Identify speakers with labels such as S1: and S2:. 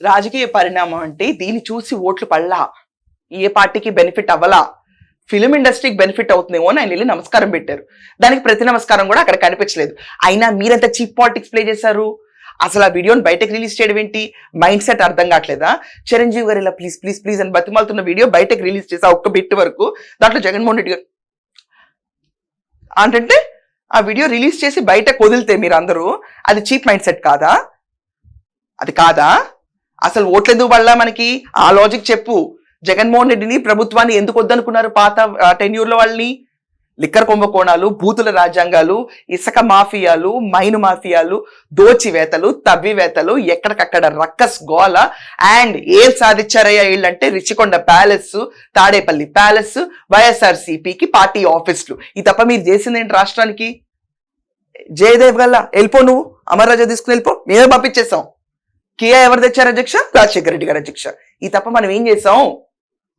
S1: రాజకీయ పరిణామం అంటే దీన్ని చూసి ఓట్లు పడలా. ఏ పార్టీకి బెనిఫిట్ అవ్వలా. ఫిలిం ఇండస్ట్రీకి బెనిఫిట్ అవుతుందేమో అని ఆయన వెళ్ళి నమస్కారం పెట్టారు. దానికి ప్రతి నమస్కారం కూడా అక్కడ కనిపించలేదు. అయినా మీరంత చీప్ పాలిటిక్స్ ప్లే చేశారు? అసలు ఆ వీడియోని బయటకు రిలీజ్ చేయడం ఏంటి? మైండ్ సెట్ అర్థం కావట్లేదా? చిరంజీవి గారు ఇలా ప్లీజ్ ప్లీజ్ ప్లీజ్ అని బతిమాలుతున్న వీడియో బయటకు రిలీజ్ చేసా ఒక్క బిట్ వరకు. దాంట్లో జగన్మోహన్ రెడ్డి గారు అంటే ఆ వీడియో రిలీజ్ చేసి బయటకు వదిలితే మీరు అందరూ అది చీప్ మైండ్ సెట్ కాదా? అది కాదా? అసలు ఓట్లెందుకు పడలా మనకి? ఆ లాజిక్ చెప్పు. జగన్మోహన్ రెడ్డిని ప్రభుత్వాన్ని ఎందుకు వద్దనుకున్నారు పాత టెన్యూర్ల వాళ్ళని? లిక్కర్ కుంభకోణాలు బూతుల రాజ్యాంగాలు ఇసుక మాఫియాలు మైను మాఫియాలు దోచివేతలు తవ్వివేతలు ఎక్కడికక్కడ రక్కస్ గోల అండ్ ఏం సాధించారయ్యా వీళ్ళంటే రిచికొండ ప్యాలెస్ తాడేపల్లి ప్యాలెస్ వైఎస్ఆర్సీపీకి పార్టీ ఆఫీసులు. ఈ తప్ప మీరు చేసింది ఏంటి రాష్ట్రానికి? జయదేవ్ గల్లా వెళ్ళిపో నువ్వు. అమర్రాజా తీసుకుని వెళ్ళిపో. మేమే పంపించేసాం కియా ఎవరు తెచ్చారు అధ్యక్ష? రాజశేఖర రెడ్డి గారు అధ్యక్ష. ఈ తప్ప మనం ఏం చేసాం?